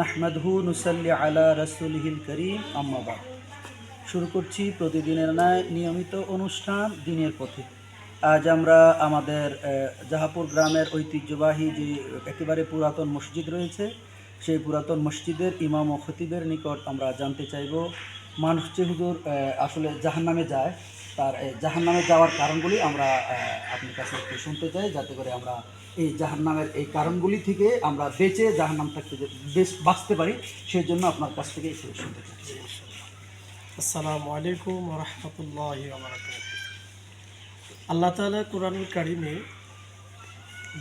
নাহমাদহু নুসাল্লি আলা রাসুলহিল করিম আম্মাবাদ শুরু করছি প্রতিদিনের ন্যায় নিয়মিত অনুষ্ঠান দিনের পথে। আজ আমরা আমাদের জাহাপুর গ্রামের ঐতিহ্যবাহী যে একেবারে পুরাতন মসজিদ রয়েছে, সেই পুরাতন মসজিদের ইমাম ও খতিবের নিকট আমরা জানতে চাইব, মানুষ যে হুজুর আসলে জাহান্নামে যায় তার জাহান নামে যাওয়ার কারণগুলি আমরা আপনার কাছে একটু শুনতে চাই, যাতে করে আমরা এই জাহান্নামের এই কারণগুলি থেকে আমরা বেঁচে জাহান্নাম থাকতে বেশ বাঁচতে পারি সেই জন্য আপনার কাছ থেকে একটু শুনতে চাই আসসালামু আলাইকুম রহমতুল্লাহ আল্লাহ তালা কোরআনুল কারিমে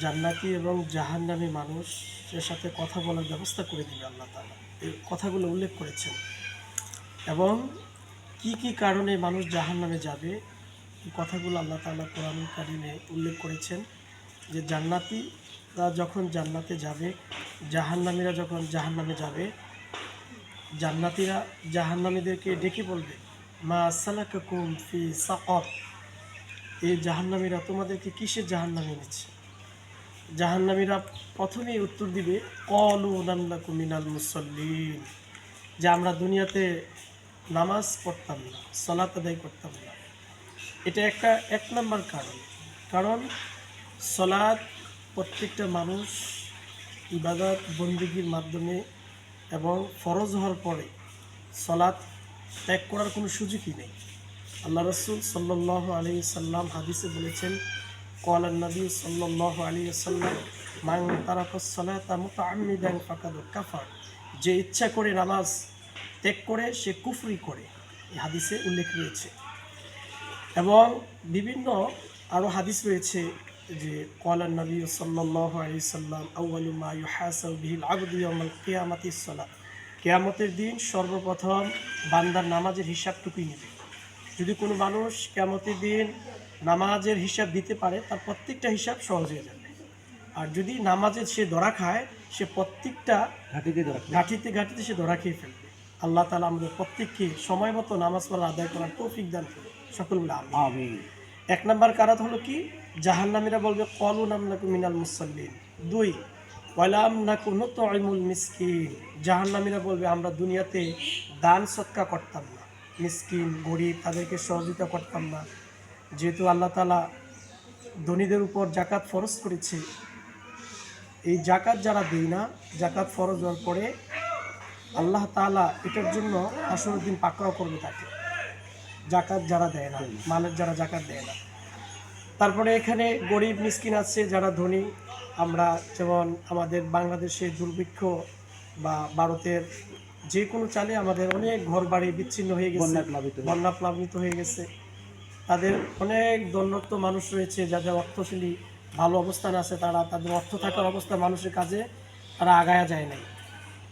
জান্নাতি এবং জাহান্নামী মানুষের সাথে কথা বলার ব্যবস্থা করে দিবে আল্লাহ তালা এই কথাগুলো উল্লেখ করেছেন। এবং কি কি কারণে মানুষ জাহান্নামে যাবে? এই কথাগুলো আল্লাহ তালা কোরআনুল কারিমে উল্লেখ করেছেন যে জান্নাতিরা যখন জান্নাতে যাবে, জাহান্নামীরা যখন জাহান্নামে যাবে, জান্নাতীরা জাহান্নামীদেরকে ডেকে বলবে, মা সালাকাকুম ফি সাকর। এই জাহান্নামীরা তোমাদেরকে কিসের জাহান্নামে এনেছে? জাহান্নামীরা প্রথমেই উত্তর দিবে, কলু নাল্লাকু মিনাল মুসল্লিন। যে আমরা দুনিয়াতে নামাজ পড়তাম না, সলাত আদায় করতাম না। এটা একটা, এক নম্বর কারণ। কারণ সলাদ প্রত্যেকটা মানুষ ইবাদত, বন্দিগির মাধ্যমে এবং ফরজ হওয়ার পরে সলাৎ ত্যাগ করার কোনো সুযোগই নেই। আল্লাহ রসুল সাল্লাহ আলী সাল্লাম হাদিসে বলেছেন কল নবী সাল্লাহ আলী সাল্লাম মাং তারাকসলাতা মুতাআম্মিদান ফাকাদ কাফার। যে ইচ্ছা করে নামাজ ত্যাগ করে সে কুফরি করে। এই হাদিসে উল্লেখ রয়েছে। এবং বিভিন্ন আরও হাদিস রয়েছে যে কলান নবী সাল্লাহ আলি সাল্লাম আউআলুমা ইউহাসাউ বিহিল আবদু ইয়াউমাল কেয়ামতের দিন সর্বপ্রথম বান্দার নামাজের হিসাবটুকুই নেবে। যদি কোনো মানুষ কেয়ামতের দিন নামাজের হিসাব দিতে পারে তার প্রত্যেকটা হিসাব সহজ হয়ে যাবে। আর যদি নামাজের সে ধরা খায় সে প্রত্যেকটা ঘাটিতে ঘাটিতে ঘাটিতে সে ধরা খেয়ে ফেলবে। আল্লাহ তালা আমাদের প্রত্যেককে সময় মতো নামাজ পড়া আদায় করার তৌফিক দান করে সকল বলে আমি এক নাম্বার কারাত হলো কি? জাহান্নামীরা বলবে কলু নামনাকু মিনাল মুসল্লিন। দুই ওয়ালাম নাকু নুতইমুল মিসকিন। জাহান্নামীরা বলবে আমরা দুনিয়াতে দান সৎকা করতাম না। মিসকিন গরিব তাদেরকে সহযোগিতা করতাম না। যেহেতু আল্লাহ তালা ধনীদের উপর জাকাত ফরজ করেছে এই জাকাত যারা দেয় না জাকাত ফরজ হওয়ার পরে আল্লাহ তাআলা এটার জন্য আসরুদ্দিন পাকড়াও করবে তাকে। জাকাত যারা দেয় না মালের যারা জাকাত দেয় না। তারপরে এখানে গরিব মিসকিন আছে যারা ধনী। আমরা যেমন আমাদের বাংলাদেশে দুর্ভিক্ষ বা ভারতের যে কোনো চালে আমাদের অনেক ঘর বাড়ি বিচ্ছিন্ন হয়ে গেছে বন্যা প্লাবিত বন্যা প্লাবিত হয়ে গেছে। তাদের অনেক দণ্ডত্ব মানুষ রয়েছে যাদের অর্থশীলী ভালো অবস্থান আছে তারা তাদের অর্থ থাকার অবস্থা মানুষের কাজে তারা আগায়া যায় নাই।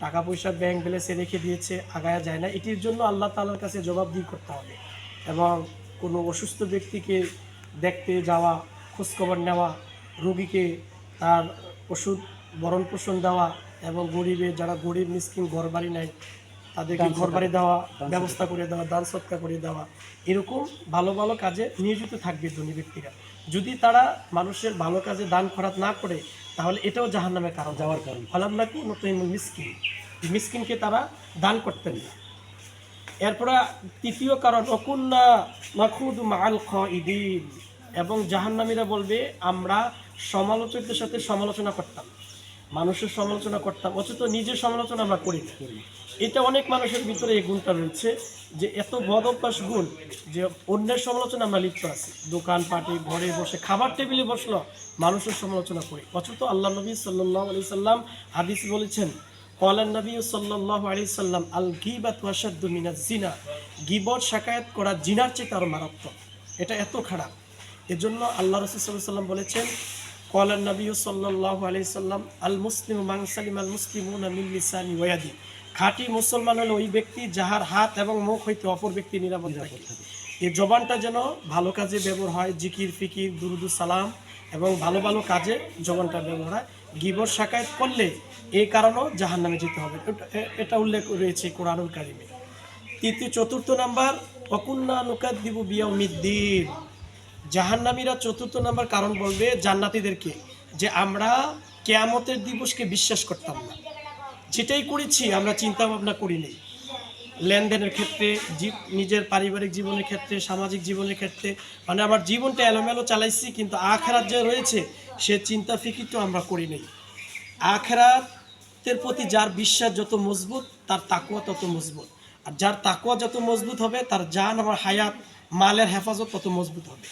টাকা পয়সা ব্যাংক ব্যালেন্সে রেখে দিয়েছে আগায়া যায় না। এটির জন্য আল্লাহ তালার কাছে জবাবদিহি করতে হবে এবং কোনো অসুস্থ ব্যক্তিকে দেখতে যাওয়া খোঁজখবর নেওয়া রোগীকে তার ওষুধ ভরণ পোষণ দেওয়া এবং গরিবের যারা গরিব মিসকিন ঘর বাড়ি নেয় তাদেরকে ঘর বাড়ি দেওয়া ব্যবস্থা করে দেওয়া দান সৎকার করে দেওয়া এরকম ভালো ভালো কাজে নিয়োজিত থাকবে ধনী ব্যক্তিরা। যদি তারা মানুষের ভালো কাজে দান খরাত না করে তাহলে এটাও জাহান নামে কারণ, যাওয়ার কারণ। হলাম নাকি নতুন মিসকিন। মিসকিনকে তারা দান করতেন না। এরপরে তৃতীয় কারণ অকুন্না মাখুদ মাল খ ইদিন এবং জাহান্নামীরা বলবে, আমরা সমালোচকদের সাথে সমালোচনা করতাম। মানুষের সমালোচনা করতাম। অথচ নিজের সমালোচনা আমরা করি এটা অনেক মানুষের ভিতরে এই গুণটা রয়েছে যে এত বদ অভ্যাস গুণ যে অন্যের সমালোচনা আমরা লিপ্ত আছি। দোকান পাটে ঘরে বসে, খাবার টেবিলে বসল, মানুষের সমালোচনা করি। অথচ আল্লাহ নবী সাল্লাহ আলি সাল্লাম হাদিস বলেছেন কলান নবী সাল্লাহ আলি সাল্লাম আল গিবাত ওয়াসাদ্দু মিনাজ জিনা। গিবত শাকায়াত করা জিনার চেয়ে আরও মারাত্মক। এটা এত খারাপ। এজন্য আল্লাহ রসুল সাল্লাহ সাল্লাম বলেছেন কলান নবী সাল্লাহ আলি সাল্লাম আল মুসলিম মাংসালিম আল মুসলিম ওয়াদি খাঁটি মুসলমান হলো ওই ব্যক্তি যাহার হাত এবং মুখ হইতে অপর ব্যক্তি নিরাপদ থাকে। এই জবানটা যেন ভালো কাজে ব্যবহার হয় জিকির ফিকির দুরুদু সালাম এবং ভালো ভালো কাজে জবানটা ব্যবহার হয়। গিবর শাকায়ত করলে এই কারণেও জাহান নামে যেতে হবে। এটা- উল্লেখ রয়েছে কোরআনুল কারিমে। তৃতীয় চতুর্থ নাম্বার অকুন্না নুকাদ দিবু বিয়াউমিদ্দিন। জাহান্নামীরা চতুর্থ নাম্বার কারণ বলবে জান্নাতীদেরকে যে আমরা কেয়ামতের দিবসকে বিশ্বাস করতাম না। যেটাই করেছি, আমরা চিন্তা ভাবনা করি নেই লেনদেনের ক্ষেত্রে নিজের পারিবারিক জীবনের ক্ষেত্রে, সামাজিক জীবনের ক্ষেত্রে মানে আমার জীবনটা এলোমেলো চালাইছি, কিন্তু আখেরাত যে রয়েছে, সে চিন্তা ফিকিরটা আমরা করি নেই আখেরাতের প্রতি যার বিশ্বাস যত মজবুত, তার তাকুয়া তত মজবুত। আর যার তাকুয়া যত মজবুত হবে, তার জান, আমার হায়াত, মালের হেফাজত তত মজবুত হবে।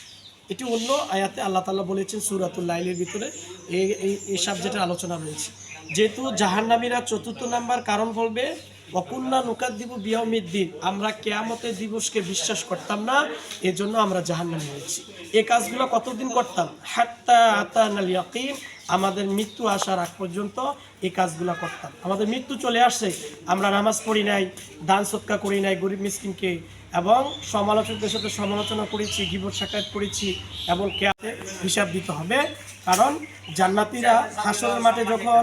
এটি অন্য আয়াতে আল্লাহ তাআলা বলেছেন সুরাতুল লাইলের ভিতরে। এই, এই- সাবজেক্টের আলোচনা রয়েছে। যেহেতু জাহান্নামীরা চতুর্থ নাম্বার কারণ বলবে অকুন্না নুকাত দিব বিয়মিদ্দিন আমরা কেয়ামতের দিবসকে বিশ্বাস করতাম না, এজন্য আমরা জাহান্নামী হয়েছি। এই কাজগুলো কতদিন করতাম? হাত্তা আতানাল ইয়াকিন, আমাদের মৃত্যু আসার আগ পর্যন্ত এই কাজগুলো করতাম। আমাদের মৃত্যু চলে আসছে, আমরা নামাজ পড়ি নাই, দান সৎকা করি নাই গরিব মিসকিনকে এবং সমালোচকদের সাথে সমালোচনা করেছি গিবর সাক্ষাৎ করেছি এবং কেয়াতে হিসাব দিতে হবে। কারণ জান্নাতিরা হাসরের মাঠে যখন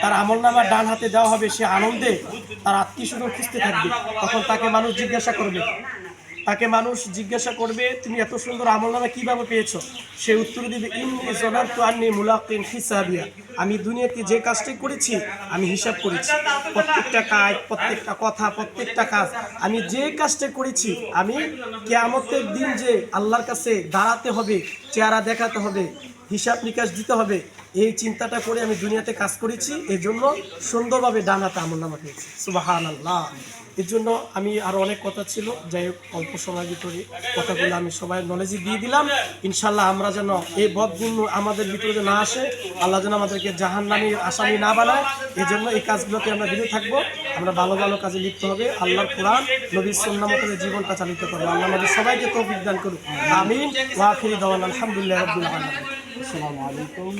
তার আমল নামার ডান হাতে দেওয়া হবে, সে আনন্দে তার আত্মীয় স্বজন খুঁজতে থাকবে। তখন তাকে মানুষ জিজ্ঞাসা করবে তাকে মানুষ জিজ্ঞাসা করবে, তুমি এত সুন্দর আমল নামা কীভাবে পেয়েছ? সে উত্তর দিবে, ইন্নি জনান্তু আন্নি মুলাকিন হিসাবিয়া আমি দুনিয়াতে যে কাজটি করেছি, আমি হিসাব করেছি। প্রত্যেকটা কাজ, প্রত্যেকটা কথা, প্রত্যেকটা কাজ আমি যে কাজটা করেছি, আমি কেয়ামতের দিন যে আল্লাহর কাছে দাঁড়াতে হবে, চেহারা দেখাতে হবে, হিসাব নিকাশ দিতে হবে, এই চিন্তাটা করে আমি দুনিয়াতে কাজ করেছি এই জন্য সুন্দরভাবে ডানাতে আমল নামা পেয়েছি। সুবাহান আল্লাহ এর জন্য আমি আরও অনেক কথা ছিল। যাই হোক, অল্প সময়ের ভিতরে কথাগুলো আমি সবাই নলেজে দিয়ে দিলাম। ইনশাল্লাহ আমরা যেন এই বদগুণ আমাদের ভিতরে না আসে, আল্লাহ যেন আমাদেরকে জাহান্নামী আসামি না বানায়। এই জন্য এই কাজগুলোকে আমরা বিরত থাকব। আমরা ভালো ভালো কাজে লিপ্ত হবে। আল্লাহর কোরআন, নবীর সন্না মতো জীবনটা চালিত করব। আল্লাহ আমাদের সবাইকে তৌফিক দান করুক। আমিন। ওয়াখিরি দাওয়ান আলহামদুলিল্লাহ রব্বুল আলামিন। আসসালামু আলাইকুম